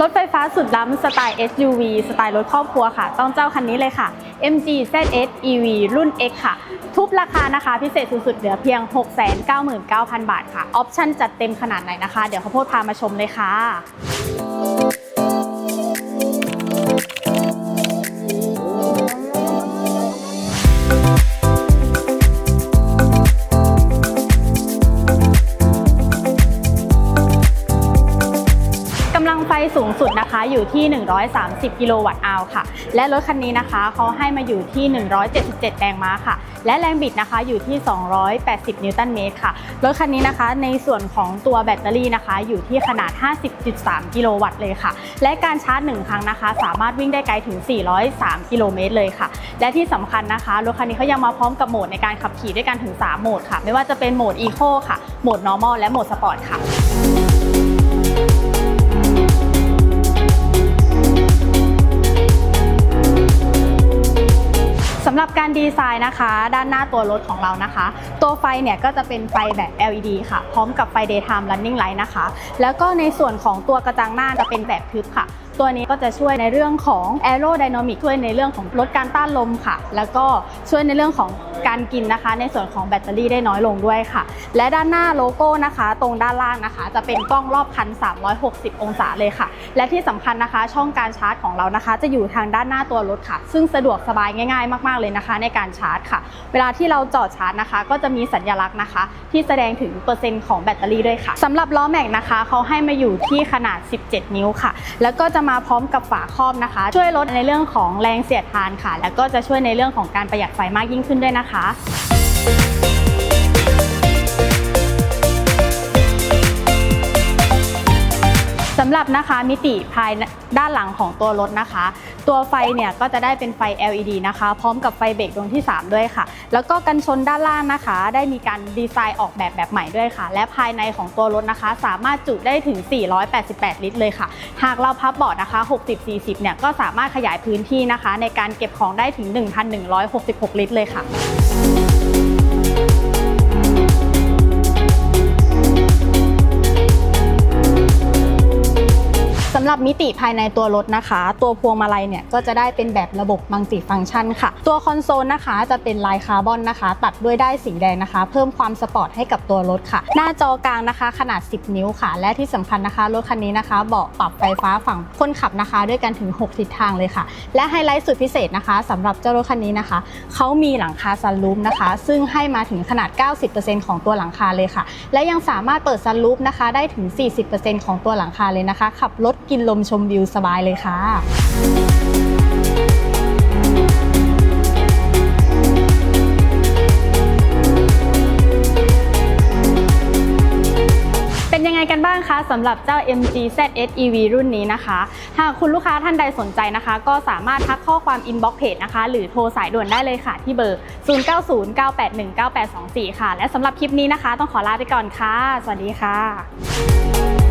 รถไฟฟ้าสุดล้ำสไตล์ SUV สไตล์รถครอบครัวค่ะ ต้องเจ้าคันนี้เลยค่ะ MG ZS EV รุ่น X ค่ะ ทุบราคานะคะพิเศษสุดๆเหลือเพียง 699,000 บาทค่ะ ออปชั่นจัดเต็มขนาดไหนนะคะ เดี๋ยวข้าวโพดพามาชมเลยค่ะ สูงสุดนะคะอยู่ที่ 130 กิโลวัตต์อาวค่ะ และรถคันนี้นะคะเขาให้มาอยู่ที่ 177 แรงม้าค่ะ และแรงบิดนะคะอยู่ที่ 280 นิวตันเมตรค่ะ รถคันนี้นะคะในส่วนของตัวแบตเตอรี่นะคะ อยู่ที่ขนาด 50.3 กิโลวัตต์เลยค่ะ และการชาร์จ 1 ครั้งนะคะ สามารถวิ่งได้ไกลถึง 403 กิโลเมตรเลยค่ะ และที่สำคัญนะคะรถคันนี้เขายังมาพร้อมกับโหมดในการขับขี่ด้วยกันถึง 3 โหมดค่ะ ไม่ว่าจะเป็นโหมด Eco ค่ะ โหมด Normal และโหมด Sport ค่ะ ดีไซน์นะคะ ด้านหน้าตัวรถของเรานะคะ ตัวไฟเนี่ยก็จะเป็นไฟแบบ LED ค่ะ พร้อมกับไฟ daytime running light นะคะ แล้วก็ในส่วนของตัวกระจังหน้าจะเป็นแบบทึบค่ะ ตัวนี้ก็จะช่วยในเรื่องของ aerodynamic ช่วยในเรื่องของลดการต้านลมค่ะ แล้วก็ช่วยในเรื่องของ การกินนะคะ ในส่วนของแบตเตอรี่ได้น้อยลงด้วยค่ะ และด้านหน้าโลโก้นะคะ ตรงด้านล่างนะคะ จะเป็นกล้องรอบคัน 360 องศาเลยค่ะ และที่สำคัญนะคะ ช่องการชาร์จของเรานะคะ จะอยู่ทางด้านหน้าตัวรถค่ะ ซึ่งสะดวกสบายง่าย ๆ มาก ๆเลยนะคะ ในการชาร์จค่ะ เวลาที่เราจอดชาร์จนะคะ ก็จะมีสัญลักษณ์นะคะ ที่แสดงถึงเปอร์เซ็นต์ของแบตเตอรี่ด้วยค่ะสำหรับล้อแม็กนะคะเขาให้มาอยู่ที่ขนาด 17 นิ้วค่ะ แล้วก็จะมาพร้อมกับฝาครอบนะคะ ช่วยลดในเรื่องของแรงเสียดทานค่ะ แล้วก็จะช่วยในเรื่องของการประหยัดไฟมากยิ่งขึ้นด้วยนะคะสำหรับนะคะมิติภายด้านหลังของตัวรถนะคะ ตัวไฟเนี่ยก็จะได้เป็นไฟ LED นะคะ พร้อมกับไฟเบรกดวงที่ 3 ด้วยค่ะ แล้วก็กันชนด้านล่างนะคะ ได้มีการดีไซน์ออกแบบแบบใหม่ด้วยค่ะ และภายในของตัวรถนะคะ สามารถจุได้ถึง 488 ลิตรเลยค่ะ หากเราพับเบาะนะคะ 60-40 เนี่ยก็สามารถขยายพื้นที่นะคะ ในการเก็บของได้ถึง 1,166 ลิตรเลยค่ะำหรับมิติภายในตัวรถนะคะ ตัวพวงมาลัยเนี่ยก็จะได้เป็นแบบระบบมัลติฟังก์ชันค่ะ ตัวคอนโซลนะคะจะเป็นลายคาร์บอนนะคะ ตัดด้วยได้สีแดงนะคะ เพิ่มความสปอร์ตให้กับตัวรถค่ะ หน้าจอกลางนะคะขนาด 10 นิ้วค่ะ และที่สำคัญนะคะรถคันนี้นะคะเบาะปรับไฟฟ้าฝั่งคนขับนะคะ ด้วยกันถึง 6 ทิศทางเลยค่ะ และไฮไลท์สุดพิเศษนะคะสำหรับเจ้ารถคันนี้นะคะเขามีหลังคาซันรูฟนะคะ ซึ่งให้มาถึงขนาด 90%ของตัวหลังคาเลยค่ะ และยังสามารถเปิดซันรูฟนะคะได้ถึง 40%ของตัวหลังคาเลยนะคะขับรถกินลมชมวิวสบายเลยค่ะเป็นยังไงกันบ้างคะสำหรับเจ้า MG ZS EV รุ่นนี้นะคะ หากคุณลูกค้าท่านใดสนใจนะคะ ก็สามารถทักข้อความ inbox page นะคะ หรือโทรสายด่วนได้เลยค่ะ ที่เบอร์ 0909819824 ค่ะ และสำหรับคลิปนี้นะคะ ต้องขอลาไปก่อนค่ะ สวัสดีค่ะ